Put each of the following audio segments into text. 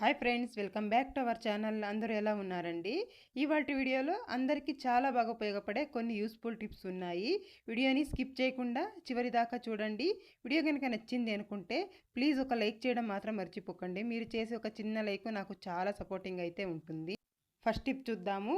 Hi friends welcome back to our channel. అందరూ ఎలా ఉన్నారండి? ఇవాళ వీడియోలో అందరికీ చాలా బాగా ఉపయోగపడే కొన్ని యూస్ఫుల్ టిప్స్ ఉన్నాయి. వీడియోని స్కిప్ చేయకుండా చివరి దాకా చూడండి. వీడియో కనుక నచ్చింది అనుకుంటే ప్లీజ్ ఒక లైక్ చేయడం మాత్రం మర్చిపోకండి. మీరు చేసే ఒక చిన్న లైక్ నాకు చాలా సపోర్టింగ్ అయితే ఉంటుంది. ఫస్ట్ టిప్ చూద్దాము.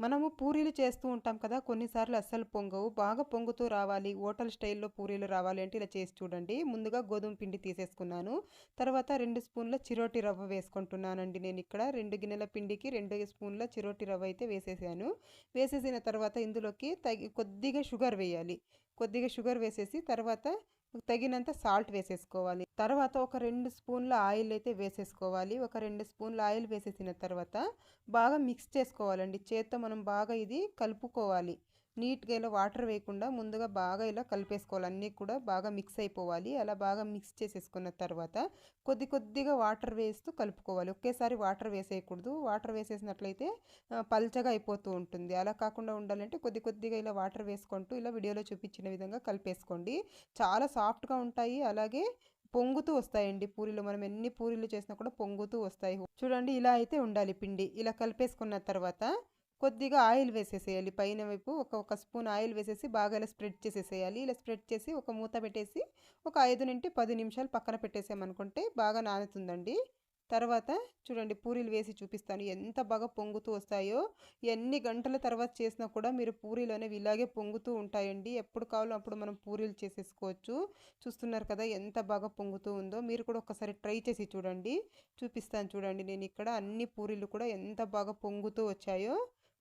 మనము పూరీలు చేస్తూ ఉంటాం కదా కొన్నిసార్లు అస్సలు పొంగవు. బాగా పొంగుతూ రావాలి. హోటల్ స్టైల్లో పూరీలు రావాలి అంటే ఇలా చేసి చూడండి. ముందుగా గోధుమ పిండి తీసేసుకున్నాను. తర్వాత రెండు స్పూన్ల చిరోటి రవ్వ వేసుకుంటున్నానండి నేను ఇక్కడ. రెండు గిన్నెల పిండికి రెండు స్పూన్ల చిరోటి రవ్వ అయితే వేసేసాను. వేసేసిన తర్వాత ఇందులోకి తగి కొద్దిగా షుగర్ వేయాలి. కొద్దిగా షుగర్ వేసేసి తర్వాత తగినంత సాల్ట్ వేసేసుకోవాలి. తర్వాత ఒక రెండు స్పూన్ల ఆయిల్ అయితే వేసేసుకోవాలి. ఒక రెండు స్పూన్ల ఆయిల్ వేసేసిన తర్వాత బాగా మిక్స్ చేసుకోవాలండి. చేత్తో మనం బాగా ఇది కలుపుకోవాలి. నీట్గా ఇలా వాటర్ వేయకుండా ముందుగా బాగా ఇలా కలిపేసుకోవాలి. అన్నీ కూడా బాగా మిక్స్ అయిపోవాలి. అలా బాగా మిక్స్ చేసేసుకున్న తర్వాత కొద్ది కొద్దిగా వాటర్ వేస్తూ కలుపుకోవాలి. ఒకేసారి వాటర్ వేసేయకూడదు. వాటర్ వేసేసినట్లయితే పల్చగా అయిపోతూ ఉంటుంది. అలా కాకుండా ఉండాలంటే కొద్ది కొద్దిగా ఇలా వాటర్ వేసుకుంటూ ఇలా వీడియోలో చూపించిన విధంగా కలిపేసుకోండి. చాలా సాఫ్ట్గా ఉంటాయి. అలాగే పొంగుతూ వస్తాయండి పూరీలు. మనం ఎన్ని పూరీలు చేసినా కూడా పొంగుతూ వస్తాయి. చూడండి ఇలా అయితే ఉండాలి పిండి. ఇలా కలిపేసుకున్న తర్వాత కొద్దిగా ఆయిల్ వేసేసేయాలి. పైన వైపు ఒక ఒక స్పూన్ ఆయిల్ వేసేసి బాగా ఇలా స్ప్రెడ్ చేసేసేయాలి. ఇలా స్ప్రెడ్ చేసి ఒక మూత పెట్టేసి ఒక ఐదు నుండి పది నిమిషాలు పక్కన పెట్టేసామనుకుంటే బాగా నానుతుందండి. తర్వాత చూడండి పూరీలు వేసి చూపిస్తాను. ఎంత బాగా పొంగుతూ వస్తాయో ఎన్ని గంటల తర్వాత చేసినా కూడా మీరు పూరీలు అనేవి ఇలాగే పొంగుతూ ఉంటాయండి. ఎప్పుడు కావాలో అప్పుడు మనం పూరీలు చేసేసుకోవచ్చు. చూస్తున్నారు కదా ఎంత బాగా పొంగుతూ ఉందో. మీరు కూడా ఒకసారి ట్రై చేసి చూడండి. చూపిస్తాను చూడండి నేను ఇక్కడ అన్ని పూరీలు కూడా ఎంత బాగా పొంగుతూ వచ్చాయో.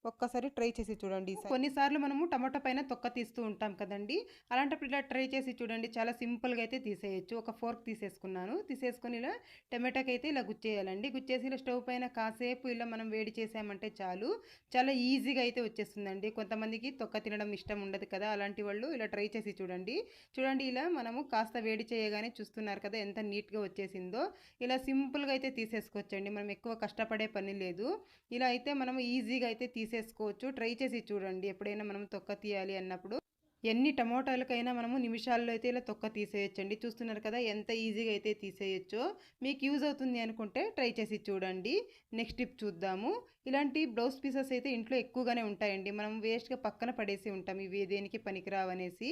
ఒక్కసారి ట్రై చేసి చూడండి కొన్నిసార్లు మనము టమాటో పైన తొక్క తీస్తూ ఉంటాం కదండి. అలాంటప్పుడు ఇలా ట్రై చేసి చూడండి. చాలా సింపుల్గా అయితే తీసేయచ్చు. ఒక ఫోర్క్ తీసేసుకున్నాను. తీసేసుకొని ఇలా టమాటాకి అయితే ఇలా గుచ్చేయాలండి. గుచ్చేసి ఇలా స్టవ్ పైన కాసేపు ఇలా మనం వేడి చేసామంటే చాలు. చాలా ఈజీగా అయితే వచ్చేస్తుందండి. కొంతమందికి తొక్క తినడం ఇష్టం ఉండదు కదా. అలాంటి వాళ్ళు ఇలా ట్రై చేసి చూడండి. చూడండి ఇలా మనము కాస్త వేడి చేయగానే చూస్తున్నారు కదా ఎంత నీట్గా వచ్చేసిందో. ఇలా సింపుల్గా అయితే తీసేసుకోవచ్చండి. మనం ఎక్కువ కష్టపడే పని లేదు. ఇలా అయితే మనం ఈజీగా అయితే తీసే తీసేసుకోవచ్చు ట్రై చేసి చూడండి. ఎప్పుడైనా మనం తొక్క తీయాలి అన్నప్పుడు ఎన్ని టమోటాలకైనా మనము నిమిషాల్లో అయితే ఇలా తొక్క తీసేయచ్చండి. చూస్తున్నారు కదా ఎంత ఈజీగా అయితే తీసేయచ్చో. మీకు యూజ్ అవుతుంది అనుకుంటే ట్రై చేసి చూడండి. నెక్స్ట్ టిప్ చూద్దాము. ఇలాంటి బ్లౌజ్ పీసెస్ అయితే ఇంట్లో ఎక్కువగానే ఉంటాయండి. మనం వేస్ట్గా పక్కన పడేసి ఉంటాం. ఇవి దేనికి పనికిరావనేసి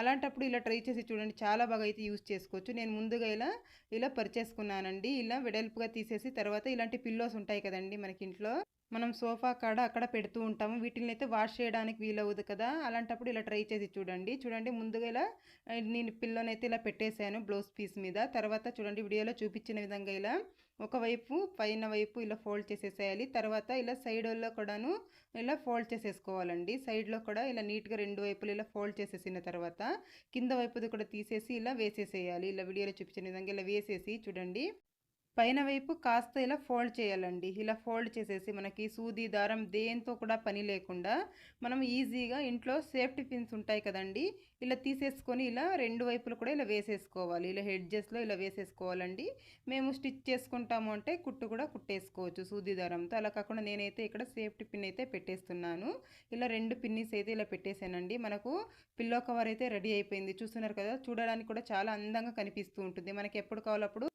అలాంటప్పుడు ఇలా ట్రై చేసి చూడండి. చాలా బాగా అయితే యూజ్ చేసుకోవచ్చు. నేను ముందుగా ఇలా ఇలా పరిచేసుకున్నానండి. ఇలా వెడల్పుగా తీసేసి తర్వాత ఇలాంటి పిల్లోస్ ఉంటాయి కదండి మనకి ఇంట్లో. మనం సోఫా కాడ అక్కడ పెడుతూ ఉంటాము. వీటిని అయితే వాష్ చేయడానికి వీలవుదు కదా. అలాంటప్పుడు ఇలా ట్రై చేసి చూడండి. చూడండి ముందుగా ఇలా నేను పిల్లనైతే ఇలా పెట్టేశాను బ్లౌజ్ పీస్ మీద. తర్వాత చూడండి వీడియోలో చూపించిన విధంగా ఇలా ఒకవైపు పైన వైపు ఇలా ఫోల్డ్ చేసేసేయాలి. తర్వాత ఇలా సైడ్లో కూడాను ఇలా ఫోల్డ్ చేసేసుకోవాలండి. సైడ్లో కూడా ఇలా నీట్గా రెండు వైపులు ఇలా ఫోల్డ్ చేసేసిన తర్వాత కింద వైపుది కూడా తీసేసి ఇలా వేసేసేయాలి. ఇలా వీడియోలో చూపించిన విధంగా ఇలా వేసేసి చూడండి. పైన వైపు కాస్త ఇలా ఫోల్డ్ చేయాలండి. ఇలా ఫోల్డ్ చేసేసి మనకి సూది దారం దేంతో కూడా పని లేకుండా మనం ఈజీగా ఇంట్లో సేఫ్టీ పిన్స్ ఉంటాయి కదండి. ఇలా తీసేసుకొని ఇలా రెండు వైపులు కూడా ఇలా వేసేసుకోవాలి. ఇలా హెడ్జెస్లో ఇలా వేసేసుకోవాలండి. మేము స్టిచ్ చేసుకుంటాము అంటే కుట్టు కూడా కుట్టేసుకోవచ్చు సూది దారంతో. అలా కాకుండా నేనైతే ఇక్కడ సేఫ్టీ పిన్ అయితే పెట్టేస్తున్నాను. ఇలా రెండు పిన్నిస్ అయితే ఇలా పెట్టేశానండి. మనకు పిల్లో కవర్ అయితే రెడీ అయిపోయింది. చూస్తున్నారు కదా చూడడానికి కూడా చాలా అందంగా కనిపిస్తూ ఉంటుంది. మనకి ఎప్పుడు కావాలప్పుడు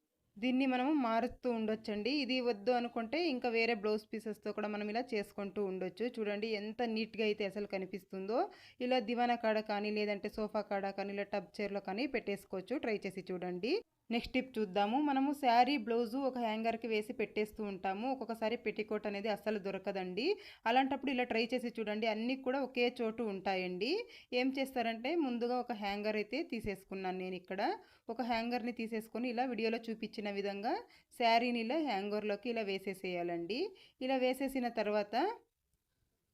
దీన్ని మనము మారుస్తూ ఉండొచ్చండి. ఇది వద్దు అనుకుంటే ఇంకా వేరే బ్లౌజ్ పీసెస్తో కూడా మనం ఇలా చేసుకుంటూ ఉండొచ్చు. చూడండి ఎంత నీట్గా అయితే అసలు కనిపిస్తుందో. ఇలా దివానా కాడ కానీ లేదంటే సోఫా కాడ కానీ ఇలా టబ్ చైర్లో కానీ పెట్టేసుకోవచ్చు. ట్రై చేసి చూడండి. నెక్స్ట్ టిప్ చూద్దాము. మనము శారీ బ్లౌజు ఒక హ్యాంగర్కి వేసి పెట్టేస్తూ ఉంటాము. ఒక్కొక్కసారి పెట్టికోట్ అనేది అస్సలు దొరకదండి. అలాంటప్పుడు ఇలా ట్రై చేసి చూడండి. అన్నీ కూడా ఒకే చోటు ఉంటాయండి. ఏం చేస్తారంటే ముందుగా ఒక హ్యాంగర్ అయితే తీసేసుకున్నాను నేను ఇక్కడ. ఒక హ్యాంగర్ని తీసేసుకొని ఇలా వీడియోలో చూపించిన విధంగా శారీని ఇలా హ్యాంగర్లోకి ఇలా వేసేసేయాలండి. ఇలా వేసేసిన తర్వాత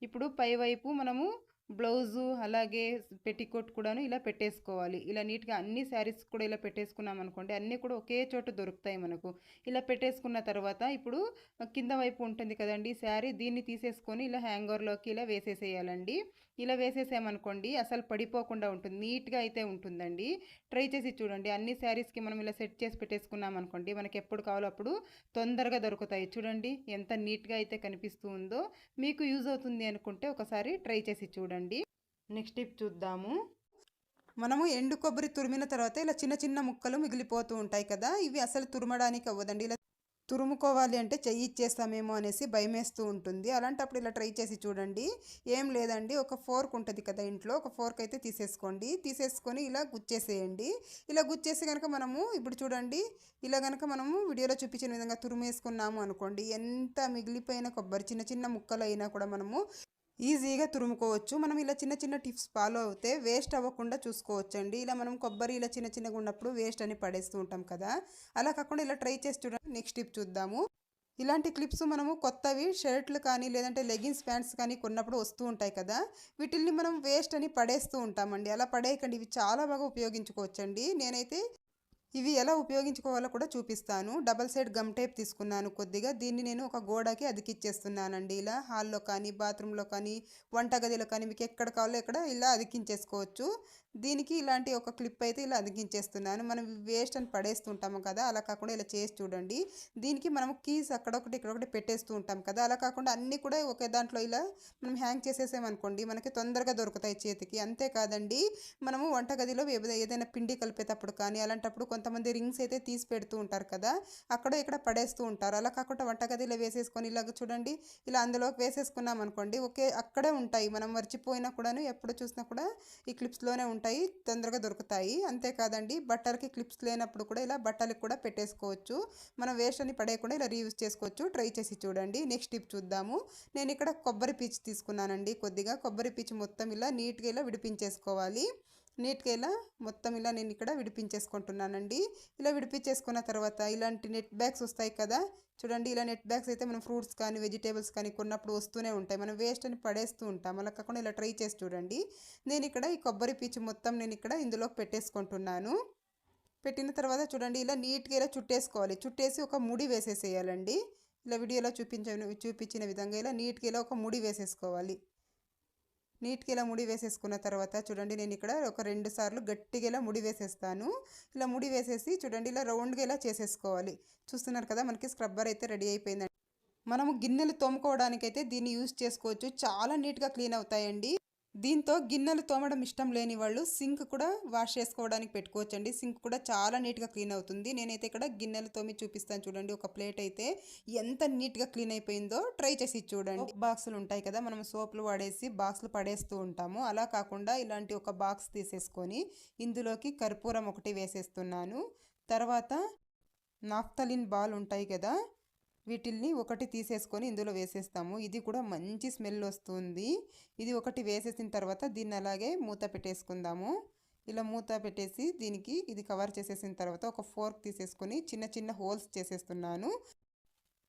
ఇప్పుడు పైవైపు మనము బ్లౌజు అలాగే పెట్టికోట్ కూడాను ఇలా పెట్టేసుకోవాలి. ఇలా నీట్గా అన్ని శారీస్ కూడా ఇలా పెట్టేసుకున్నాం అనుకోండి అన్నీ కూడా ఒకే చోట దొరుకుతాయి మనకు. ఇలా పెట్టేసుకున్న తర్వాత ఇప్పుడు కింద వైపు ఉంటుంది కదండి శారీ దీన్ని తీసేసుకొని ఇలా హ్యాంగర్లోకి ఇలా వేసేసేయాలండి. ఇలా వేసేసామనుకోండి అసలు పడిపోకుండా ఉంటుంది నీట్గా అయితే ఉంటుందండి. ట్రై చేసి చూడండి. అన్ని శారీస్కి మనం ఇలా సెట్ చేసి పెట్టేసుకున్నాం అనుకోండి మనకి ఎప్పుడు కావాలో అప్పుడు తొందరగా దొరుకుతాయి. చూడండి ఎంత నీట్గా అయితే కనిపిస్తూ ఉందో మీకు యూజ్ అవుతుంది అనుకుంటే ఒకసారి ట్రై చేసి చూడండి. నెక్స్ట్ టిప్ చూద్దాము. మనము ఎండు కొబ్బరి తురిమిన తర్వాత ఇలా చిన్న చిన్న ముక్కలు మిగిలిపోతూ ఉంటాయి కదా ఇవి అసలు తురమడానికి అవ్వదండి. ఇలా తురుముకోవాలి అంటే చెయ్యి ఇచ్చేస్తామేమో అనేసి భయమేస్తూ ఉంటుంది. అలాంటప్పుడు ఇలా ట్రై చేసి చూడండి. ఏం లేదండి. ఒక ఫోర్క్ ఉంటుంది కదా ఇంట్లో. ఒక ఫోర్క్ అయితే తీసేసుకోండి. తీసేసుకొని ఇలా గుచ్చేసేయండి. ఇలా గుచ్చేసి కనుక మనము ఇప్పుడు చూడండి. ఇలా కనుక మనము వీడియోలో చూపించిన విధంగా తురుమేసుకున్నాము అనుకోండి. ఎంత మిగిలిపోయిన కొబ్బరి చిన్న చిన్న ముక్కలు అయినా కూడా మనము ఈజీగా తురుముకోవచ్చు. మనం ఇలా చిన్న చిన్న టిప్స్ ఫాలో అవుతే వేస్ట్ అవ్వకుండా చూసుకోవచ్చండి. ఇలా మనం కొబ్బరి ఇలా చిన్న చిన్నగా ఉన్నప్పుడు వేస్ట్ అని పడేస్తూ ఉంటాం కదా. అలా కాకుండా ఇలా ట్రై చేసి చూడండి. నెక్స్ట్ టిప్ చూద్దాము. ఇలాంటి క్లిప్స్ మనము కొత్తవి షర్ట్లు కానీ లేదంటే లెగిన్స్ ప్యాంట్స్ కానీ కొన్నప్పుడు వస్తూ ఉంటాయి కదా. వీటిల్ని మనం వేస్ట్ అని పడేస్తూ ఉంటామండి. అలా పడేయకండి. ఇవి చాలా బాగా ఉపయోగించుకోవచ్చండి. నేనైతే ఇవి ఎలా ఉపయోగించుకోవాలో కూడా చూపిస్తాను. డబల్ సైడ్ గమ్ టేప్ తీసుకున్నాను కొద్దిగా. దీన్ని నేను ఒక గోడకి అతికిచ్చేస్తున్నానండి. ఇలా హాల్లో కానీ బాత్రూంలో కానీ వంటగదిలో కానీ మీకు ఎక్కడ కావాలో ఎక్కడ ఇలా అతికించేసుకోవచ్చు. దీనికి ఇలాంటి ఒక క్లిప్ అయితే ఇలా అదిగించేస్తున్నాను మనం వేస్ట్ అని పడేస్తుంటాము కదా అలా కాకుండా ఇలా చేసి చూడండి. దీనికి మనం కీస్ అక్కడొకటి ఇక్కడొకటి పెట్టేస్తూ ఉంటాం కదా అలా కాకుండా అన్నీ కూడా ఒకే దాంట్లో ఇలా మనం హ్యాంగ్ చేసేసామనుకోండి మనకి తొందరగా దొరుకుతాయి చేతికి. అంతేకాదండి మనము వంటగదిలో ఏదైనా పిండి కలిపేటప్పుడు కానీ అలాంటప్పుడు కొంతమంది రింగ్స్ అయితే తీసి పెడుతూ ఉంటారు కదా అక్కడ ఇక్కడ పడేస్తూ ఉంటారు. అలా కాకుండా వంటగదిలో వేసేసుకొని ఇలాగ చూడండి ఇలా అందులోకి వేసేసుకున్నాం అనుకోండి ఒకే అక్కడే ఉంటాయి. మనం మర్చిపోయినా కూడాను ఎప్పుడు చూసినా కూడా ఈ క్లిప్స్లోనే ఉంటాయి. తొందరగా దొరుకుతాయి. అంతేకాదండి బట్టలకి క్లిప్స్ లేనప్పుడు కూడా ఇలా బట్టలకి కూడా పెట్టేసుకోవచ్చు. మనం వేస్ట్ అని పడేయకుండా ఇలా రీయూజ్ చేసుకోవచ్చు. ట్రై చేసి చూడండి. నెక్స్ట్ టిప్ చూద్దాము. నేను ఇక్కడ కొబ్బరి పీచు తీసుకున్నానండి. కొద్దిగా కొబ్బరి పీచు మొత్తం ఇలా నీట్గా ఇలా విడిపించేసుకోవాలి. నీట్గా ఇలా మొత్తం ఇలా నేను ఇక్కడ విడిపించేసుకుంటున్నానండి. ఇలా విడిపించేసుకున్న తర్వాత ఇలాంటి నెట్ బ్యాగ్స్ వస్తాయి కదా చూడండి ఇలా నెట్ బ్యాగ్స్ అయితే మనం ఫ్రూట్స్ కానీ వెజిటేబుల్స్ కానీ కొన్నప్పుడు వస్తూనే ఉంటాయి. మనం వేస్ట్ అని పడేస్తూ ఉంటాం. అలా కాకుండా ఇలా ట్రై చేసి చూడండి. నేను ఇక్కడ ఈ కొబ్బరి పీచు మొత్తం నేను ఇక్కడ ఇందులోకి పెట్టేసుకుంటున్నాను. పెట్టిన తర్వాత చూడండి ఇలా నీట్గా ఇలా చుట్టేసుకోవాలి. చుట్టేసి ఒక ముడి వేసేసేయాలండి. ఇలా వీడియోలో చూపించిన చూపించిన విధంగా ఇలా నీట్గా ఇలా ఒక ముడి వేసేసుకోవాలి. నీట్గా ఇలా ముడి వేసేసుకున్న తర్వాత చూడండి నేను ఇక్కడ ఒక రెండు సార్లు గట్టిగా ఇలా ముడి వేసేస్తాను. ఇలా ముడి వేసేసి చూడండి ఇలా రౌండ్గా ఇలా చేసేసుకోవాలి. చూస్తున్నారు కదా మనకి స్క్రబ్బర్ అయితే రెడీ అయిపోయిందండి. మనము గిన్నెలు తోముకోవడానికైతే దీన్ని యూజ్ చేసుకోవచ్చు. చాలా నీట్గా క్లీన్ అవుతాయండి. దీంతో గిన్నెలు తోమడం ఇష్టం లేని వాళ్ళు సింక్ కూడా వాష్ చేసుకోవడానికి పెట్టుకోవచ్చండి. సింక్ కూడా చాలా నీట్గా క్లీన్ అవుతుంది. నేనైతే ఇక్కడ గిన్నెలు తోమి చూపిస్తాను చూడండి. ఒక ప్లేట్ అయితే ఎంత నీట్గా క్లీన్ అయిపోయిందో ట్రై చేసి చూడండి. బాక్సులు ఉంటాయి కదా మనం సోపులు వాడేసి బాక్సులు పడేస్తూ ఉంటాము. అలా కాకుండా ఇలాంటి ఒక బాక్స్ తీసేసుకొని ఇందులోకి కర్పూరం ఒకటి వేసేస్తున్నాను. తర్వాత నాఫ్తలిన్ బాల్ ఉంటాయి కదా వీటిల్ని ఒకటి తీసేసుకొని ఇందులో వేసేస్తాము. ఇది కూడా మంచి స్మెల్ వస్తుంది. ఇది ఒకటి వేసేసిన తర్వాత దీన్ని అలాగే మూత పెట్టేసుకుందాము. ఇలా మూత పెట్టేసి దీనికి ఇది కవర్ చేసేసిన తర్వాత ఒక ఫోర్క్ తీసేసుకొని చిన్న చిన్న హోల్స్ చేసేస్తున్నాను.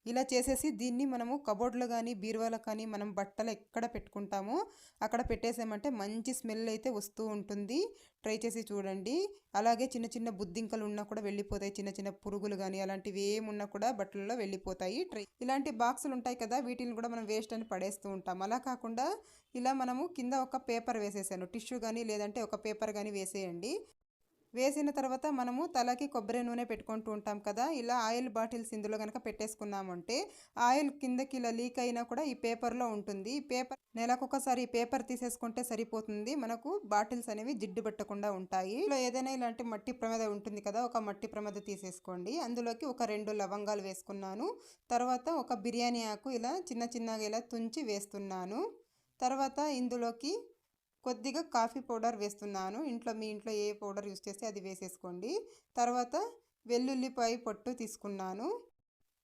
ఇలా చేసేసి దీన్ని మనము కబోర్డ్లో కానీ బీరువాలో కానీ మనం బట్టలు ఎక్కడ పెట్టుకుంటామో అక్కడ పెట్టేసామంటే మంచి స్మెల్ అయితే వస్తూ ఉంటుంది. ట్రై చేసి చూడండి. అలాగే చిన్న చిన్న బుద్ధింకలు ఉన్నా కూడా వెళ్ళిపోతాయి. చిన్న చిన్న పురుగులు కానీ అలాంటివి ఏమున్నా కూడా బట్టలలో వెళ్ళిపోతాయి. ట్రై ఇలాంటి బాక్సులు ఉంటాయి కదా వీటిని కూడా మనం వేస్ట్ అని పడేస్తూ ఉంటాం. అలా కాకుండా ఇలా మనము కింద ఒక పేపర్ వేసేసాను. టిష్యూ కానీ లేదంటే ఒక పేపర్ కానీ వేసేయండి. వేసిన తర్వాత మనము తలకి కొబ్బరి నూనె పెట్టుకుంటూ ఉంటాం కదా ఇలా ఆయిల్ బాటిల్స్ ఇందులో కనుక పెట్టేసుకున్నామంటే ఆయిల్ కిందకి ఇలా లీక్ అయినా కూడా ఈ పేపర్లో ఉంటుంది. ఈ పేపర్ నెలకొకసారి ఈ పేపర్ తీసేసుకుంటే సరిపోతుంది. మనకు బాటిల్స్ అనేవి జిడ్డు పెట్టకుండా ఉంటాయి. ఇలా ఏదైనా ఇలాంటి మట్టి ప్రమేద ఉంటుంది కదా ఒక మట్టి ప్రమేద తీసేసుకోండి. అందులోకి ఒక రెండు లవంగాలు వేసుకున్నాను. తర్వాత ఒక బిర్యానీ ఆకు ఇలా చిన్న చిన్నగా ఇలా తుంచి వేస్తున్నాను. తర్వాత ఇందులోకి కొద్దిగా కాఫీ పౌడర్ వేస్తున్నాను. ఇంట్లో మీ ఇంట్లో ఏ పౌడర్ యూస్ చేస్తే అది వేసేసుకోండి. తర్వాత వెల్లుల్లిపాయ పొట్టు తీసుకున్నాను.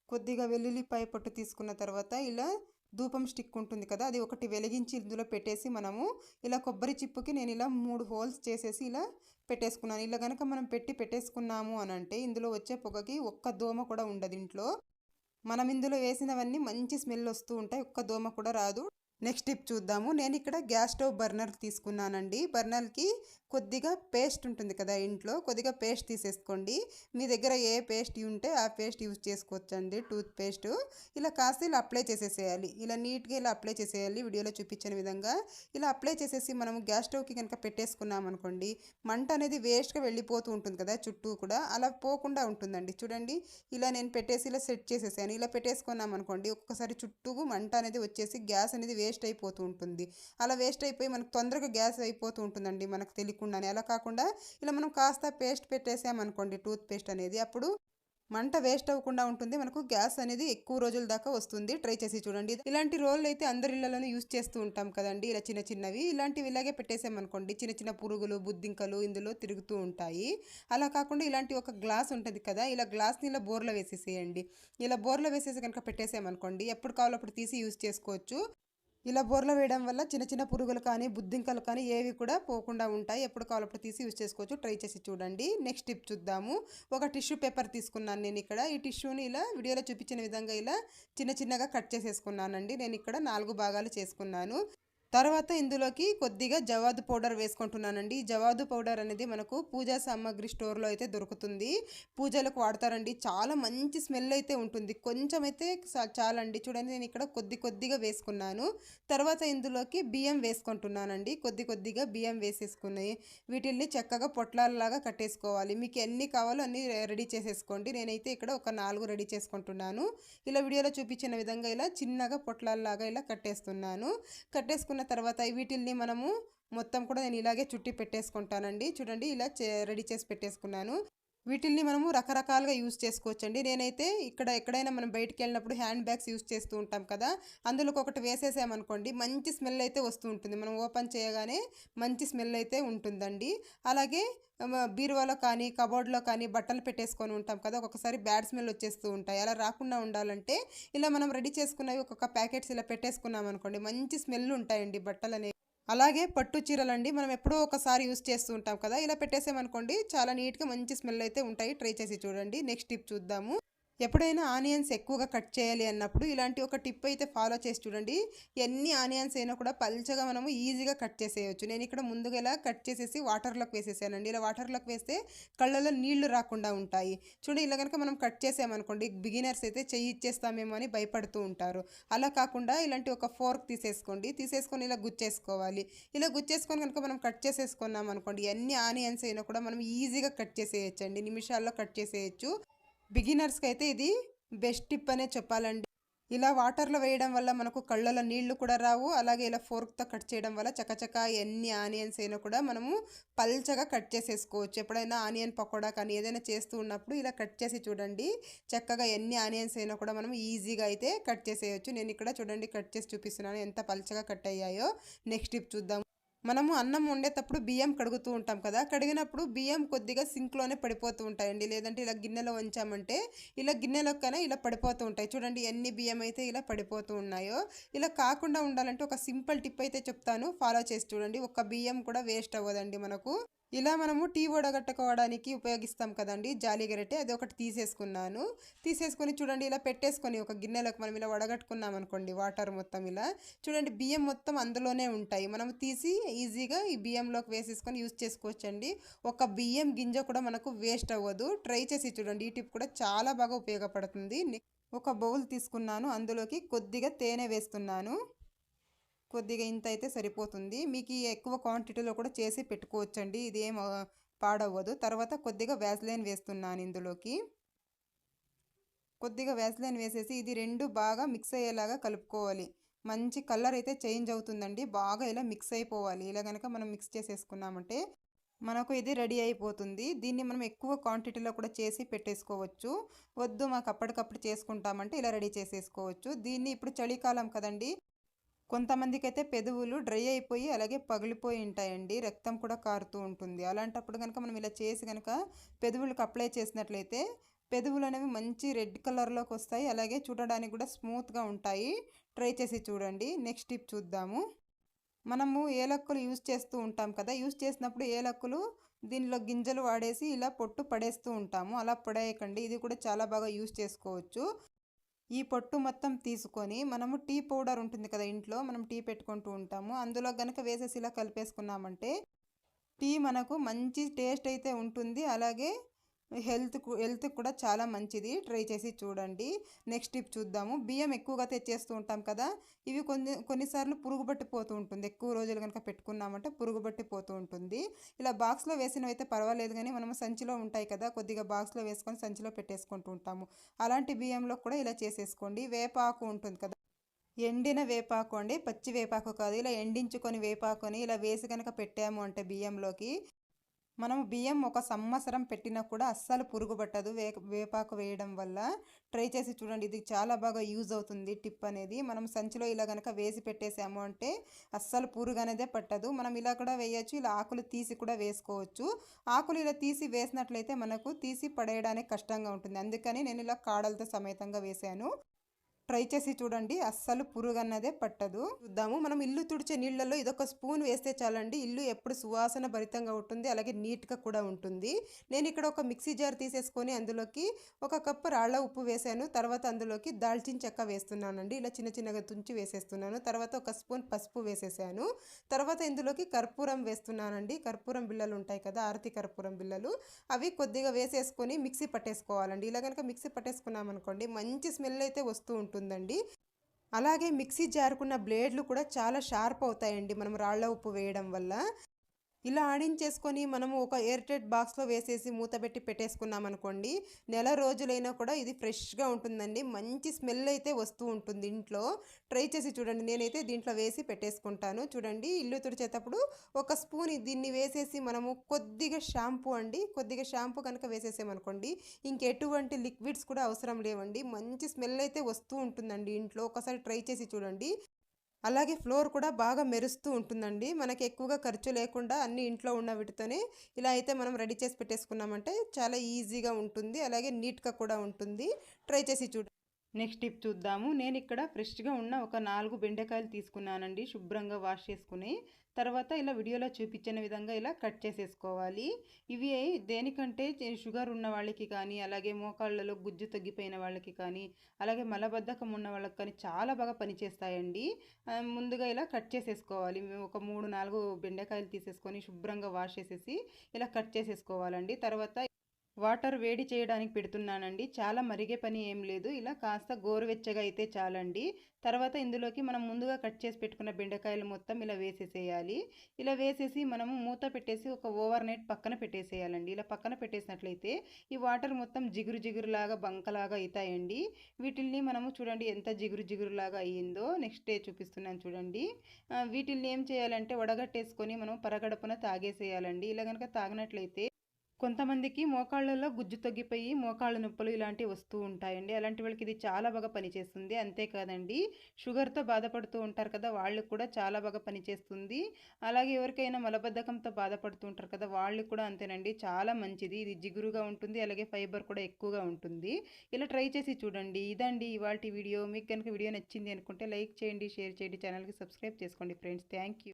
కొద్దిగా వెల్లుల్లిపాయ పొట్టు తీసుకున్న తర్వాత ఇలా ధూపం స్టిక్ ఉంటుంది కదా అది ఒకటి వెలిగించి ఇందులో పెట్టేసి మనము ఇలా కొబ్బరి చిప్పుకి నేను ఇలా మూడు హోల్స్ చేసేసి ఇలా పెట్టేసుకున్నాను. ఇలా కనుక మనం పెట్టి పెట్టేసుకున్నాము అని అంటే ఇందులో వచ్చే పొగకి ఒక్క దోమ కూడా ఉండదు ఇంట్లో. మనం ఇందులో వేసినవన్నీ మంచి స్మెల్ వస్తూ ఉంటాయి. ఒక్క దోమ కూడా రాదు. నెక్స్ట్ టిప్ చూద్దాము. నేను ఇక్కడ గ్యాస్ స్టవ్ బర్నర్ తీసుకున్నానండి. బర్నర్కి కొద్దిగా పేస్ట్ ఉంటుంది కదా ఇంట్లో కొద్దిగా పేస్ట్ తీసేసుకోండి. మీ దగ్గర ఏ పేస్ట్ ఉంటే ఆ పేస్ట్ యూజ్ చేసుకోవచ్చండి టూత్ పేస్ట్ ఇలా కాస్త ఇలా అప్లై చేసేసేయాలి. ఇలా నీట్గా ఇలా అప్లై చేసేయాలి. వీడియోలో చూపించిన విధంగా ఇలా అప్లై చేసేసి మనం గ్యాస్ స్టవ్కి కనుక పెట్టేసుకున్నాం అనుకోండి మంట అనేది వేస్ట్గా వెళ్ళిపోతూ ఉంటుంది కదా చుట్టూ కూడా. అలా పోకుండా ఉంటుందండి. చూడండి ఇలా నేను పెట్టేసి ఇలా సెట్ చేసేసాను. ఇలా పెట్టేసుకున్నాం అనుకోండి ఒక్కసారి చుట్టూ మంట అనేది వచ్చేసి గ్యాస్ అనేది వేస్ట్ వేస్ట్ అయిపోతూ ఉంటుంది. అలా వేస్ట్ అయిపోయి మనకు తొందరగా గ్యాస్ అయిపోతూ ఉంటుందండి మనకు తెలియకుండానే. అలా కాకుండా ఇలా మనం కాస్త పేస్ట్ పెట్టేసామనుకోండి టూత్ పేస్ట్ అనేది అప్పుడు మంట వేస్ట్ అవ్వకుండా ఉంటుంది. మనకు గ్యాస్ అనేది ఎక్కువ రోజుల దాకా వస్తుంది. ట్రై చేసి చూడండి. ఇలాంటి రోళ్ళు అయితే అందరి ఇళ్ళలోనూ యూస్ చేస్తూ ఉంటాం కదండి. ఇలా చిన్న చిన్నవి. ఇలాంటివి ఇలాగే పెట్టేసామనుకోండి చిన్న చిన్న పురుగులు బుద్ధింకలు ఇందులో తిరుగుతూ ఉంటాయి. అలా కాకుండా ఇలాంటి ఒక గ్లాస్ ఉంటుంది కదా ఇలా గ్లాస్ని ఇలా బోర్లో వేసేసేయండి. ఇలా బోర్లో వేసేసి కనుక పెట్టేసామనుకోండి ఎప్పుడు కావాలో అప్పుడు తీసి యూస్ చేసుకోవచ్చు. ఇలా బోర్లో వేయడం వల్ల చిన్న చిన్న పురుగులు కానీ బుద్ధింకలు కానీ ఏవి కూడా పోకుండా ఉంటాయి. ఎప్పుడు కావాలప్పుడు తీసి యూజ్ చేసుకోవచ్చు. ట్రై చేసి చూడండి. నెక్స్ట్ టిప్ చూద్దాము. ఒక టిష్యూ పేపర్ తీసుకున్నాను నేను ఇక్కడ. ఈ టిష్యూని ఇలా వీడియోలో చూపించిన విధంగా ఇలా చిన్న చిన్నగా కట్ చేసేసుకున్నానండి. నేను ఇక్కడ నాలుగు భాగాలు చేసుకున్నాను. తర్వాత ఇందులోకి కొద్దిగా జవాదు పౌడర్ వేసుకుంటున్నానండి. జవాదు పౌడర్ అనేది మనకు పూజా సామాగ్రి స్టోర్లో అయితే దొరుకుతుంది. పూజలకు వాడతారండి. చాలా మంచి స్మెల్ అయితే ఉంటుంది. కొంచెం అయితే చాలండి. చూడండి నేను ఇక్కడ కొద్ది కొద్దిగా వేసుకున్నాను. తర్వాత ఇందులోకి బియ్యం వేసుకుంటున్నానండి. కొద్ది కొద్దిగా బియ్యం వేసేసుకున్నాయి వీటిల్ని చక్కగా పొట్లాలలాగా కట్టేసుకోవాలి. మీకు ఎన్ని కావాలో అన్ని రెడీ చేసేసుకోండి. నేనైతే ఇక్కడ ఒక నాలుగు రెడీ చేసుకుంటున్నాను. ఇలా వీడియోలో చూపించిన విధంగా ఇలా చిన్నగా పొట్లాలలాగా ఇలా కట్టేస్తున్నాను. కట్టేసుకున్న తర్వాత వీటిల్ని మనము మొత్తం కూడా నేను ఇలాగే చుట్టి పెట్టేసుకుంటానండి. చూడండి ఇలా రెడీ చేసి పెట్టేసుకున్నాను. వీటిల్ని మనము రకరకాలుగా యూస్ చేసుకోవచ్చండి. నేనైతే ఇక్కడ ఎక్కడైనా మనం బయటికి వెళ్ళినప్పుడు హ్యాండ్ బ్యాగ్స్ యూస్ చేస్తూ ఉంటాం కదా అందులోకి ఒకటి వేసేసామనుకోండి మంచి స్మెల్ అయితే వస్తూ ఉంటుంది. మనం ఓపెన్ చేయగానే మంచి స్మెల్ అయితే ఉంటుందండి. అలాగే బీరువాలో కానీ కబోర్డ్లో కానీ బట్టలు పెట్టేసుకొని ఉంటాం కదా ఒక్కొక్కసారి బ్యాడ్ స్మెల్ వచ్చేస్తూ ఉంటాయి. అలా రాకుండా ఉండాలంటే ఇలా మనం రెడీ చేసుకున్నవి ఒక్కొక్క ప్యాకెట్స్ ఇలా పెట్టేసుకున్నాం అనుకోండి మంచి స్మెల్ ఉంటాయండి బట్టలు అనేవి అలాగే పట్టు చీరలండి మనం ఎప్పుడో ఒకసారి యూస్ చేస్తూ ఉంటాం కదా ఇలా పెట్టేసామనుకోండి చాలా నీట్గా మంచి స్మెల్ అయితే ఉంటాయి. ట్రై చేసి చూడండి. నెక్స్ట్ టిప్ చూద్దాము. ఎప్పుడైనా ఆనియన్స్ ఎక్కువగా కట్ చేయాలి అన్నప్పుడు ఇలాంటి ఒక టిప్ అయితే ఫాలో చేసి చూడండి. ఎన్ని ఆనియన్స్ అయినా కూడా పల్చగా మనము ఈజీగా కట్ చేసేయచ్చు. నేను ఇక్కడ ముందుగా ఇలా కట్ చేసేసి వాటర్లోకి వేసేసానండి. ఇలా వాటర్లోకి వేస్తే కళ్ళలో నీళ్ళు రాకుండా ఉంటాయి. చూడండి ఇలా కనుక మనం కట్ చేసామనుకోండి బిగినర్స్ అయితే చెయ్యి ఇచ్చేస్తామేమో అని భయపడుతూ ఉంటారు. అలా కాకుండా ఇలాంటి ఒక ఫోర్క్ తీసేసుకోండి. తీసేసుకొని ఇలా గుచ్చేసుకోవాలి. ఇలా గుచ్చేసుకొని కనుక మనం కట్ చేసేసుకున్నాం అనుకోండి ఎన్ని ఆనియన్స్ అయినా కూడా మనం ఈజీగా కట్ చేసేయచ్చండి. నిమిషాల్లో కట్ చేసేయచ్చు. బిగినర్స్కి అయితే ఇది బెస్ట్ టిప్ అనే చెప్పాలండి. ఇలా వాటర్లో వేయడం వల్ల మనకు కళ్ళలో నీళ్ళు కూడా రావు. అలాగే ఇలా ఫోర్క్తో కట్ చేయడం వల్ల చకచక ఎన్ని ఆనియన్స్ అయినా కూడా మనము పల్చగా కట్ చేసేసుకోవచ్చు. ఎప్పుడైనా ఆనియన్ పకోడా కానీ ఏదైనా చేస్తూ ఉన్నప్పుడు ఇలా కట్ చేసి చూడండి. చక్కగా ఎన్ని ఆనియన్స్ అయినా కూడా మనం ఈజీగా అయితే కట్ చేసేయచ్చు. నేను ఇక్కడ చూడండి కట్ చేసి చూపిస్తున్నాను. ఎంత పల్చగా కట్ అయ్యాయో. నెక్స్ట్ టిప్ చూద్దాం. మనము అన్నం వండేటప్పుడు బియ్యం కడుగుతూ ఉంటాం కదా కడిగినప్పుడు బియ్యం కొద్దిగా సింక్లోనే పడిపోతూ ఉంటాయండి. లేదంటే ఇలా గిన్నెలో ఉంచామంటే ఇలా గిన్నెలోకైనా ఇలా పడిపోతూ ఉంటాయి. చూడండి ఎన్ని బియ్యం అయితే ఇలా పడిపోతూ ఉన్నాయో. ఇలా కాకుండా ఉండాలంటే ఒక సింపుల్ టిప్ అయితే చెప్తాను. ఫాలో చేసి చూడండి. ఒక బియ్యం కూడా వేస్ట్ అవ్వదండి మనకు. ఇలా మనము టీ వడగట్టుకోవడానికి ఉపయోగిస్తాం కదండి. జాలి గరిటె అది ఒకటి తీసేసుకున్నాను. తీసేసుకొని చూడండి ఇలా పెట్టేసుకొని ఒక గిన్నెలోకి మనం ఇలా వడగట్టుకున్నాం అనుకోండి వాటర్ మొత్తం ఇలా. చూడండి బియ్యం మొత్తం అందులోనే ఉంటాయి. మనం తీసి ఈజీగా ఈ బియ్యంలోకి వేసేసుకొని యూజ్ చేసుకోవచ్చండి. ఒక బియ్యం గింజ కూడా మనకు వేస్ట్ అవ్వదు. ట్రై చేసి చూడండి ఈ టిప్ కూడా చాలా బాగా ఉపయోగపడుతుంది. ఒక బౌల్ తీసుకున్నాను అందులోకి కొద్దిగా తేనె వేస్తున్నాను. కొద్దిగా ఇంత అయితే సరిపోతుంది. మీకు ఎక్కువ క్వాంటిటీలో కూడా చేసి పెట్టుకోవచ్చండి. ఇది పాడవ్వదు. తర్వాత కొద్దిగా వ్యాజ్లైన్ వేస్తున్నాను ఇందులోకి. కొద్దిగా వ్యాజ్లైన్ వేసేసి ఇది రెండు బాగా మిక్స్ అయ్యేలాగా కలుపుకోవాలి. మంచి కలర్ అయితే చేంజ్ అవుతుందండి. బాగా ఇలా మిక్స్ అయిపోవాలి. ఇలా కనుక మనం మిక్స్ చేసేసుకున్నామంటే మనకు ఇది రెడీ అయిపోతుంది. దీన్ని మనం ఎక్కువ క్వాంటిటీలో కూడా చేసి పెట్టేసుకోవచ్చు. వద్దు మాకు అప్పటికప్పుడు చేసుకుంటామంటే ఇలా రెడీ చేసేసుకోవచ్చు. దీన్ని ఇప్పుడు చలికాలం కదండి. కొంతమందికి అయితే పెదవులు డ్రై అయిపోయి అలాగే పగిలిపోయి ఉంటాయండి. రక్తం కూడా కారుతూ ఉంటుంది. అలాంటప్పుడు కనుక మనం ఇలా చేసి కనుక పెదవులకు అప్లై చేసినట్లయితే పెదవులు అనేవి మంచి రెడ్ కలర్లోకి వస్తాయి. అలాగే చూడడానికి కూడా స్మూత్గా ఉంటాయి. ట్రై చేసి చూడండి. నెక్స్ట్ టిప్ చూద్దాము. మనము ఏలక్కులు యూజ్ చేస్తూ ఉంటాం కదా. యూజ్ చేసినప్పుడు ఏలక్కులు దీనిలో గింజలు వాడేసి ఇలా పొట్టు పడేస్తూ ఉంటాము. అలా పడేయకండి. ఇది కూడా చాలా బాగా యూజ్ చేసుకోవచ్చు. ఈ పొట్టు మొత్తం తీసుకొని మనము టీ పౌడర్ ఉంటుంది కదా ఇంట్లో మనం టీ పెట్టుకుంటూ ఉంటాము. అందులో గనక వేసేసి ఇలా కలిపేసుకున్నామంటే టీ మనకు మంచి టేస్ట్ అయితే ఉంటుంది. అలాగే హెల్త్ హెల్త్ కూడా చాలా మంచిది. ట్రై చేసి చూడండి. నెక్స్ట్ టిప్ చూద్దాము. బియ్యం ఎక్కువగా తెచ్చేస్తూ ఉంటాం కదా ఇవి కొన్ని కొన్నిసార్లు పురుగు పట్టిపోతూ ఉంటుంది. ఎక్కువ రోజులు కనుక పెట్టుకున్నామంటే పురుగు పట్టిపోతూ ఉంటుంది. ఇలా బాక్స్లో వేసినవి అయితే పర్వాలేదు కానీ మనము సంచిలో ఉంటాయి కదా కొద్దిగా బాక్స్లో వేసుకొని సంచిలో పెట్టేసుకుంటూ ఉంటాము. అలాంటి బియ్యంలో కూడా ఇలా చేసేసుకోండి. వేపాకు ఉంటుంది కదా ఎండిన వేపాకు అండి. పచ్చి వేపాకు కాదు ఇలా ఎండించుకొని వేపాకుని ఇలా వేసి కనుక పెట్టాము అంటే బియ్యంలోకి మనం బియ్యం ఒక సంవత్సరం పెట్టినా కూడా అస్సలు పురుగు పట్టదు వే వేపాకు వేయడం వల్ల ట్రై చేసి చూడండి. ఇది చాలా బాగా యూజ్ అవుతుంది టిప్ అనేది. మనం సంచిలో ఇలా కనుక వేసి పెట్టేసాము అంటే అస్సలు పురుగు అనేదే పట్టదు. మనం ఇలా కూడా వేయచ్చు. ఇలా ఆకులు తీసి కూడా వేసుకోవచ్చు. ఆకులు ఇలా తీసి వేసినట్లయితే మనకు తీసి పడేయడానికి కష్టంగా ఉంటుంది. అందుకని నేను ఇలా కాడలతో సమేతంగా వేసాను. ట్రై చేసి చూడండి. అస్సలు పురుగు అన్నదే పట్టదు. చూద్దాము. మనం ఇల్లు తుడిచే నీళ్ళలో ఇదొక స్పూన్ వేస్తే చాలండి. ఇల్లు ఎప్పుడు సువాసన భరితంగా ఉంటుంది. అలాగే నీట్గా కూడా ఉంటుంది. నేను ఇక్కడ ఒక మిక్సీ జార్ తీసేసుకొని అందులోకి ఒక కప్పు రాళ్ళ ఉప్పు వేసాను. తర్వాత అందులోకి దాల్చిన చెక్క వేస్తున్నానండి. ఇలా చిన్న చిన్నగా తుంచి వేసేస్తున్నాను. తర్వాత ఒక స్పూన్ పసుపు వేసేసాను. తర్వాత ఇందులోకి కర్పూరం వేస్తున్నానండి. కర్పూరం బిళ్ళలు ఉంటాయి కదా ఆరతి కర్పూరం బిళ్ళలు. అవి కొద్దిగా వేసేసుకొని మిక్సీ పట్టేసుకోవాలండి. ఇలా కనుక మిక్సీ పట్టేసుకున్నాం అనుకోండి మంచి స్మెల్ అయితే వస్తూ ఉంటుంది. ఉంటుందండి అలాగే మిక్సీ జారుకున్న బ్లేడ్లు కూడా చాలా షార్ప్ అవుతాయండి మనం రాళ్ళ ఉప్పు వేయడం వల్ల. ఇలా ఆడించేసుకొని మనము ఒక ఎయిర్టైట్ బాక్స్లో వేసేసి మూతబెట్టి పెట్టేసుకున్నామనుకోండి పెట్టేసుకున్నాం అనుకోండి నెల రోజులైనా కూడా ఇది ఫ్రెష్గా ఉంటుందండి. మంచి స్మెల్ అయితే వస్తూ ఉంటుంది ఇంట్లో. ట్రై చేసి చూడండి. నేనైతే దీంట్లో వేసి పెట్టేసుకుంటాను. చూడండి ఇల్లు తుడిచేటప్పుడు ఒక స్పూన్ దీన్ని వేసేసి మనము కొద్దిగా షాంపూ అండి కొద్దిగా షాంపూ కనుక వేసేసామనుకోండి ఇంకెటువంటి లిక్విడ్స్ కూడా అవసరం లేవండి. మంచి స్మెల్ అయితే వస్తూ ఉంటుందండి ఇంట్లో. ఒకసారి ట్రై చేసి చూడండి. అలాగే ఫ్లోర్ కూడా బాగా మెరుస్తూ ఉంటుందండి. మనకి ఎక్కువగా ఖర్చు లేకుండా అన్ని ఇంట్లో ఉన్న వీటితోనే ఇలా అయితే మనం రెడీ చేసి పెట్టేసుకున్నామంటే చాలా ఈజీగా ఉంటుంది. అలాగే నీట్గా కూడా ఉంటుంది. ట్రై చేసి చూ నెక్స్ట్ టిప్ చూద్దాము. నేను ఇక్కడ ఫ్రెష్గా ఉన్న ఒక నాలుగు బెండకాయలు తీసుకున్నానండి. శుభ్రంగా వాష్ చేసుకుని తర్వాత ఇలా వీడియోలో చూపించిన విధంగా ఇలా కట్ చేసేసుకోవాలి. ఇవి దేనికంటే షుగర్ ఉన్న వాళ్ళకి కానీ అలాగే మోకాళ్ళలో గుజ్జు తగ్గిపోయిన వాళ్ళకి కానీ అలాగే మలబద్ధకం ఉన్న వాళ్ళకి కానీ చాలా బాగా పనిచేస్తాయండి. ముందుగా ఇలా కట్ చేసేసుకోవాలి. ఒక మూడు నాలుగు బెండకాయలు తీసేసుకొని శుభ్రంగా వాష్ చేసేసి ఇలా కట్ చేసేసుకోవాలండి. తర్వాత వాటర్ వేడి చేయడానికి పెడుతున్నానండి. చాలా మరిగే పని ఏం లేదు. ఇలా కాస్త గోరువెచ్చగా అయితే చాలండి. తర్వాత ఇందులోకి మనం ముందుగా కట్ చేసి పెట్టుకున్న బెండకాయలు మొత్తం ఇలా వేసేసేయాలి. ఇలా వేసేసి మనము మూత పెట్టేసి ఒక ఓవర్ నైట్ పక్కన పెట్టేసేయాలండి. ఇలా పక్కన పెట్టేసినట్లయితే ఈ వాటర్ మొత్తం జిగురు జిగురులాగా బంకలాగా అవుతాయండి వీటిల్ని మనము చూడండి ఎంత జిగురు జిగురులాగా అయ్యిందో. నెక్స్ట్ డే చూపిస్తున్నాను చూడండి. వీటిల్ని ఏం చేయాలంటే వడగట్టేసుకొని మనం పరగడపున తాగేసేయాలండి. ఇలా కనుక తాగినట్లయితే కొంతమందికి మోకాళ్ళలో గుజ్జు తగ్గిపోయి మోకాళ్ళ నొప్పులు ఇలాంటివి వస్తూ ఉంటాయండి. అలాంటి వాళ్ళకి ఇది చాలా బాగా పనిచేస్తుంది. అంతేకాదండి షుగర్తో బాధపడుతూ ఉంటారు కదా వాళ్ళకి కూడా చాలా బాగా పనిచేస్తుంది. అలాగే ఎవరికైనా మలబద్ధకంతో బాధపడుతూ ఉంటారు కదా వాళ్ళకి కూడా అంతేనండి చాలా మంచిది. ఇది జిగురుగా ఉంటుంది అలాగే ఫైబర్ కూడా ఎక్కువగా ఉంటుంది. ఇలా ట్రై చేసి చూడండి. ఇదండి ఇవాళ వీడియో. మీకు కనుక వీడియో నచ్చింది అనుకుంటే లైక్ చేయండి షేర్ చేయండి ఛానల్కి సబ్స్క్రైబ్ చేసుకోండి ఫ్రెండ్స్. థ్యాంక్